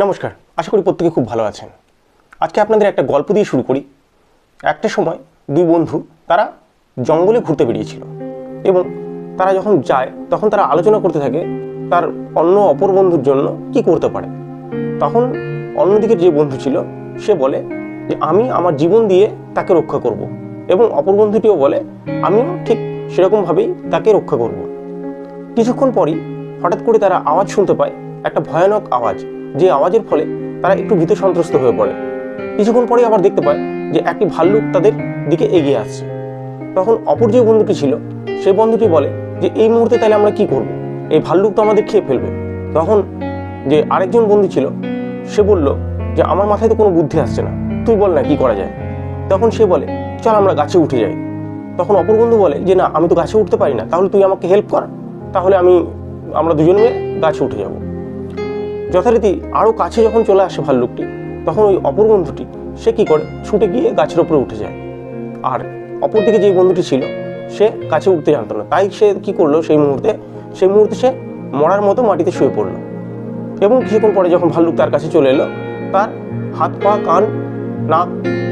নমস্কার, আশা করি প্রত্যেকে খুব ভালো আছেন। আজকে আপনাদের একটা গল্প দিয়ে শুরু করি। একটা সময় দুই বন্ধু তারা জঙ্গলে ঘুরতে বেরিয়েছিল এবং তারা যখন যায়, তখন তারা আলোচনা করতে থাকে তার অন্য অপর বন্ধুর জন্য কি করতে পারে। তখন অন্যদিকে যে বন্ধু ছিল, সে বলে যে, আমি আমার জীবন দিয়ে তাকে রক্ষা করব। এবং অপর বন্ধুটিও বলে, আমিও ঠিক সেরকমভাবেই তাকে রক্ষা করব। কিছুক্ষণ পরই হঠাৎ করে তারা আওয়াজ শুনতে পায়, একটা ভয়ানক আওয়াজ। যে আওয়াজের ফলে তারা একটু ভীত সন্ত্রস্ত হয়ে পড়ে। কিছুক্ষণ পরে আবার দেখতে পায় যে একটি ভাল্লুক তাদের দিকে এগিয়ে আসছে। তখন অপর যে বন্ধুটি ছিল সেই বন্ধুটি বলে যে, এই মুহূর্তে তাহলে আমরা কি করব? এই ভাল্লুক তো আমাদের খেয়ে ফেলবে। তখন যে আরেকজন বন্ধু ছিল, সে বলল যে, আমার মাথায় তো কোনো বুদ্ধি আসছে না, তুই বল না কি করা যায়? তখন সে বলে, চল আমরা গাছে উঠে যাই। তখন অপর বন্ধু বলে যে, না, আমি তো গাছে উঠতে পারি না, তাহলে তুই আমাকে হেল্প কর, তাহলে আমি, আমরা দুজন মিলে গাছে উঠে যাব। যথারীতি আরও কাছে যখন চলে আসে ভাল্লুকটি, তখন ওই অপর বন্ধুটি, সে কি করে? ছুটে গিয়ে গাছের ওপরে উঠে যায়। আর অপরদিকে যে বন্ধুটি ছিল, সে কাছে উঠতে জানতো না। তাই সে কি করল সেই মুহূর্তে? সেই মুহূর্তে সে মরার মতো মাটিতে শুয়ে পড়ল। এবং কিছুক্ষণ পরে যখন ভাল্লুক তার কাছে চলে এলো, তার হাত, পা, কান, নাক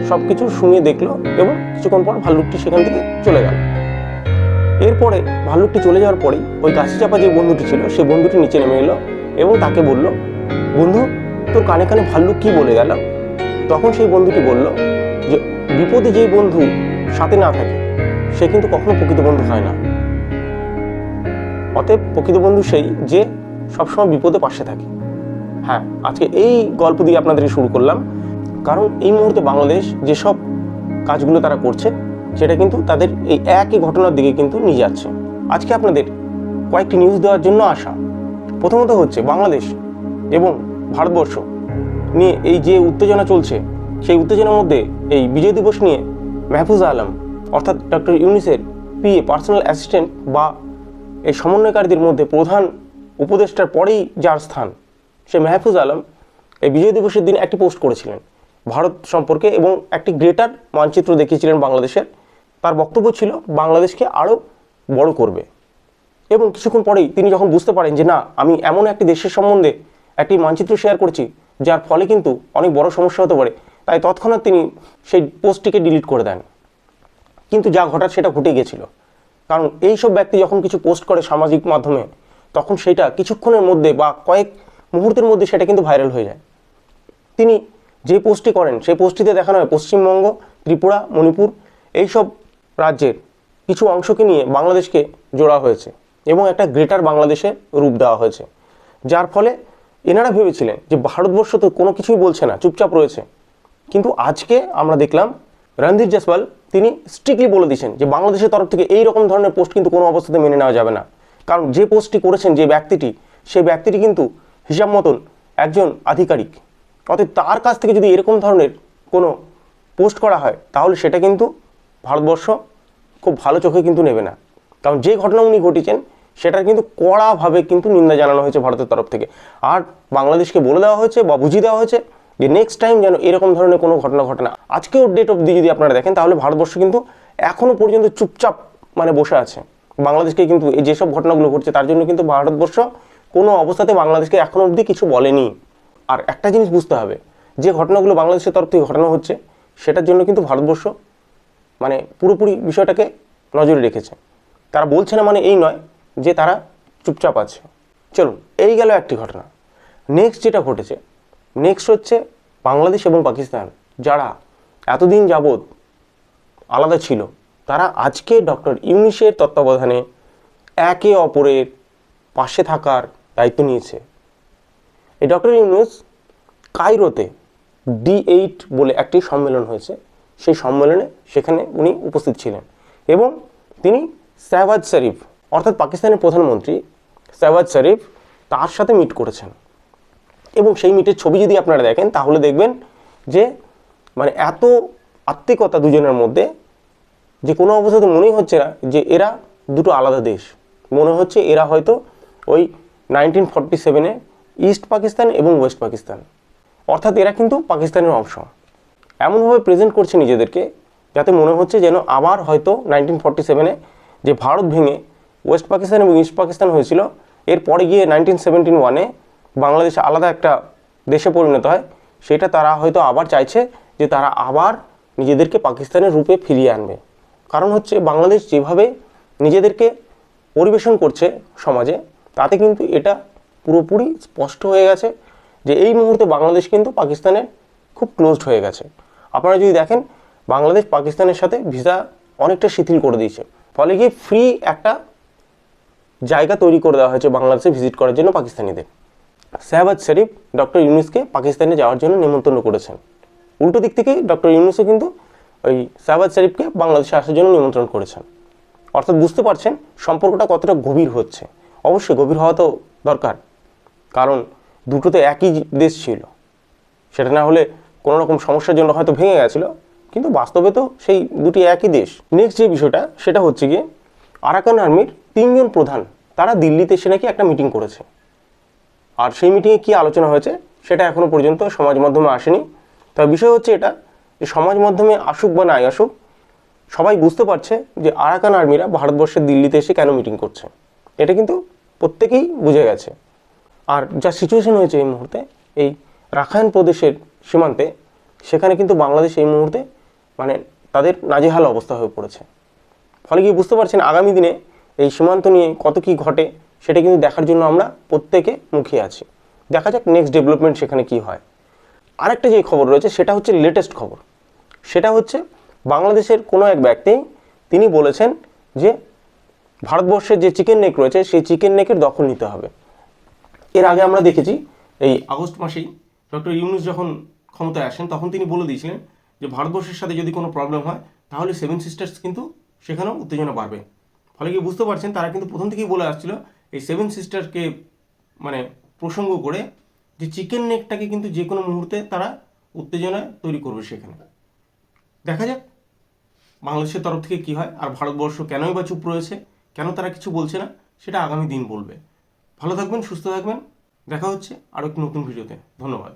সব কিছু শুঙিয়ে দেখল এবং কিছুক্ষণ পর ভাল্লুকটি সেখান থেকে চলে গেল। এরপরে ভাল্লুকটি চলে যাওয়ার পরেই ওই গাছে চাপা যে বন্ধুটি ছিল, সেই বন্ধুটি নিচে নেমে এলো এবং তাকে বলল, বন্ধু, তোর কানে কানে ভাল্লুক কি বলে গেল? তখন সেই বন্ধুটি বলল যে, বিপদে যেই বন্ধু সাথে না থাকে, সে কিন্তু কখনো প্রকৃত বন্ধু হয় না। অতএব প্রকৃত বন্ধু সেই যে সবসময় বিপদে পাশে থাকে। হ্যাঁ আজকে এই গল্প দিয়ে আপনাদেরকে শুরু করলাম। কারণ এই মুহূর্তে বাংলাদেশ যেসব কাজগুলো তারা করছে, সেটা কিন্তু তাদের এই একই ঘটনার দিকে কিন্তু নিয়ে যাচ্ছে। আজকে আপনাদের কয়েকটি নিউজ দেওয়ার জন্য আসা। প্রথমত হচ্ছে বাংলাদেশ এবং ভারতবর্ষ নিয়ে এই যে উত্তেজনা চলছে, সেই উত্তেজনার মধ্যে এই বিজয় দিবস নিয়ে মেহফুজ আলম অর্থাৎ ডক্টর ইউনিসের পিএ পার্সোনাল অ্যাসিস্ট্যান্ট বা এই সমন্বয়কারীদের মধ্যে প্রধান উপদেষ্টার পরেই যার স্থান, সে মেহফুজ আলম এই বিজয় দিবসের দিন একটি পোস্ট করেছিলেন। ভারত সম্পর্কে এবং একটি গ্রেটার মানচিত্র দেখিয়েছিলেন বাংলাদেশের। তার বক্তব্য ছিল, বাংলাদেশকে আরও বড় করবে। এবং কিছুক্ষণ পরেই তিনি যখন বুঝতে পারেন যে না, আমি এমন একটি দেশের সম্বন্ধে একটি মানচিত্র শেয়ার করছি, যার ফলে কিন্তু অনেক বড় সমস্যা হতে পারে, তাই তৎক্ষণাৎ তিনি সেই পোস্টটিকে ডিলিট করে দেন। কিন্তু যা ঘটার সেটা ঘটে গিয়েছিল। কারণ এই সব ব্যক্তি যখন কিছু পোস্ট করে সামাজিক মাধ্যমে, তখন সেটা কিছুক্ষণের মধ্যে বা কয়েক মুহূর্তের মধ্যে সেটা কিন্তু ভাইরাল হয়ে যায়। তিনি যে পোস্টটি করেন, সেই পোস্টটিতে দেখানো হয় পশ্চিমবঙ্গ, ত্রিপুরা, মণিপুর, এইসব রাজ্যের কিছু অংশকে নিয়ে বাংলাদেশকে জোড়া হয়েছে। এবং একটা গ্রেটার বাংলাদেশে রূপ দেওয়া হয়েছে। যার ফলে এনারা ভেবেছিলেন যে ভারতবর্ষ তো কোনো কিছুই বলছে না, চুপচাপ রয়েছে। কিন্তু আজকে আমরা দেখলাম রণধীর জসওয়াল তিনি স্ট্রিক্টলি বলে দিয়েছেন যে বাংলাদেশের তরফ থেকে এই রকম ধরনের পোস্ট কিন্তু কোনো অবস্থাতে মেনে নেওয়া যাবে না। কারণ যে পোস্টটি করেছেন যে ব্যক্তিটি, সেই ব্যক্তিটি কিন্তু হিসাব মতন একজন আধিকারিক। অতএব তার কাছ থেকে যদি এরকম ধরনের কোনো পোস্ট করা হয়, তাহলে সেটা কিন্তু ভারতবর্ষ খুব ভালো চোখে কিন্তু নেবে না। কারণ যে ঘটনা উনি ঘটিয়েছেন সেটার কিন্তু কড়াভাবে কিন্তু নিন্দা জানানো হয়েছে ভারতের তরফ থেকে। আর বাংলাদেশকে বলে দেওয়া হয়েছে বা বুঝিয়ে দেওয়া হয়েছে যে নেক্সট টাইম যেন এরকম ধরনের কোনো ঘটনা ঘটে না। আজকেও ডেট অবধি যদি আপনারা দেখেন, তাহলে ভারতবর্ষ কিন্তু এখনও পর্যন্ত চুপচাপ মানে বসে আছে। বাংলাদেশকে কিন্তু এই যেসব ঘটনাগুলো ঘটছে, তার জন্য কিন্তু ভারতবর্ষ কোনো অবস্থাতে বাংলাদেশকে এখনও অবধি কিছু বলেনি। আর একটা জিনিস বুঝতে হবে, যে ঘটনাগুলো বাংলাদেশের তরফ থেকে ঘটানো হচ্ছে, সেটার জন্য কিন্তু ভারতবর্ষ মানে পুরোপুরি বিষয়টাকে নজরে রেখেছে। তারা বলছে না মানে এই নয় যে তারা চুপচাপ আছে। চলুন, এই গেল একটি ঘটনা। নেক্সট যেটা ঘটেছে নেক্সট হচ্ছে বাংলাদেশ এবং পাকিস্তান, যারা এতদিন যাবৎ আলাদা ছিল, তারা আজকে ডক্টর ইউনিসের তত্ত্বাবধানে একে অপরের পাশে থাকার দায়িত্ব নিয়েছে। এই ডক্টর ইউনুস কায়রোতে ডি এইট বলে একটি সম্মেলন হয়েছে। সেই সম্মেলনে সেখানে উনি উপস্থিত ছিলেন এবং তিনি শাহবাজ শরীফ অর্থাৎ পাকিস্তানের প্রধানমন্ত্রী শাহবাজ শরীফ তার সাথে মিট করেছেন। এবং সেই মিটের ছবি যদি আপনারা দেখেন, তাহলে দেখবেন যে মানে এত আত্মিকতা দুজনের মধ্যে যে কোনো অবস্থাতে মনেই হচ্ছে না যে এরা দুটো আলাদা দেশ। মনে হচ্ছে এরা হয়তো ওই নাইনটিন ফর্টি সেভেনে ইস্ট পাকিস্তান এবং ওয়েস্ট পাকিস্তান অর্থাৎ এরা কিন্তু পাকিস্তানের অংশ। এমনভাবে প্রেজেন্ট করছে নিজেদেরকে, যাতে মনে হচ্ছে যেন আবার হয়তো নাইনটিন ফর্টি সেভেনে যে ভারত ভেঙে ওয়েস্ট পাকিস্তান এবং ইস্ট পাকিস্তান হয়েছিল। এরপরে গিয়ে নাইনটিন সেভেন্টিন ওয়ানে বাংলাদেশ আলাদা একটা দেশে পরিণত হয়। সেটা তারা হয়তো আবার চাইছে যে তারা আবার নিজেদেরকে পাকিস্তানের রূপে ফিরিয়ে আনবে। কারণ হচ্ছে বাংলাদেশ যেভাবে নিজেদেরকে পরিবেশন করছে সমাজে, তাতে কিন্তু এটা পুরোপুরি স্পষ্ট হয়ে গেছে যে এই মুহূর্তে বাংলাদেশ কিন্তু পাকিস্তানের খুব ক্লোজড হয়ে গেছে। আপনারা যদি দেখেন, বাংলাদেশ পাকিস্তানের সাথে ভিসা অনেকটা শিথিল করে দিয়েছে। ফলে গিয়ে ফ্রি একটা জায়গা তৈরি করে দেওয়া হয়েছে বাংলাদেশে ভিজিট করার জন্য পাকিস্তানিদের। শাহবাজ শরীফ, ডক্টর ইউনুসকে পাকিস্তানে যাওয়ার জন্য নিমন্ত্রণ করেছেন। উল্টো দিক থেকে ডক্টর ইউনুসও কিন্তু ওই শাহবাজ শরীফকে বাংলাদেশে আসার জন্য নিমন্ত্রণ করেছেন। অর্থাৎ বুঝতে পারছেন সম্পর্কটা কতটা গভীর হচ্ছে। অবশ্যই গভীর হওয়া তো দরকার। কারণ দুটো তো একই দেশ ছিল। সেটা না হলে কোনো রকম সমস্যার জন্য হয়তো ভেঙে গেছিল। কিন্তু বাস্তবে তো সেই দুটি একই দেশ। নেক্সট যে বিষয়টা, সেটা হচ্ছে গিয়ে আরাকান আর্মির তিনজন প্রধান, তারা দিল্লিতে এসে নাকি একটা মিটিং করেছে। আর সেই মিটিংয়ে কী আলোচনা হয়েছে, সেটা এখনও পর্যন্ত সমাজ মাধ্যমে আসেনি। তবে বিষয় হচ্ছে এটা, যে সমাজ মাধ্যমে আসুক বা নাই আসুক, সবাই বুঝতে পারছে যে আরাকান আর্মিরা ভারতবর্ষের দিল্লিতে এসে কেন মিটিং করছে। এটা কিন্তু প্রত্যেকেই বুঝে গেছে। আর যা সিচুয়েশন হয়েছে এই মুহূর্তে, এই রাখাইন প্রদেশের সীমান্তে, সেখানে কিন্তু বাংলাদেশ এই মুহূর্তে মানে তাদের নাজেহাল অবস্থা হয়ে পড়েছে। ফলে কি বুঝতে পারছেন, আগামী দিনে এই সীমান্ত নিয়ে কত কি ঘটে, সেটা কিন্তু দেখার জন্য আমরা প্রত্যেকে মুখিয়ে আছি। দেখা যাক নেক্সট ডেভেলপমেন্ট সেখানে কি হয়। আরেকটা যে খবর রয়েছে, সেটা হচ্ছে লেটেস্ট খবর। সেটা হচ্ছে বাংলাদেশের কোনো এক ব্যক্তি, তিনি বলেছেন যে ভারতবর্ষের যে চিকেন নেক রয়েছে, সেই চিকেন নেকের দখল নিতে হবে। এর আগে আমরা দেখেছি, এই আগস্ট মাসেই ডক্টর ইউনুস যখন ক্ষমতায় আসেন, তখন তিনি বলে দিয়েছিলেন যে, ভারতবর্ষের সাথে যদি কোনো প্রবলেম হয়, তাহলে সেভেন সিস্টার্স কিন্তু সেখানেও উত্তেজনা বাড়বে। ফলে কি বুঝতে পারছেন, তারা কিন্তু প্রথম থেকেই বলে আসছিল এই সেভেন সিস্টারকে মানে প্রসঙ্গ করে যে চিকেন নেকটাকে কিন্তু যে কোনো মুহূর্তে তারা উত্তেজনা তৈরি করবে সেখানে। দেখা যাক বাংলাদেশের তরফ থেকে কি হয়, আর ভারতবর্ষ কেনই বা চুপ রয়েছে, কেন তারা কিছু বলছে না, সেটা আগামী দিন বলবে। ভালো থাকবেন, সুস্থ থাকবেন, দেখা হচ্ছে আরও একটি নতুন ভিডিওতে। ধন্যবাদ।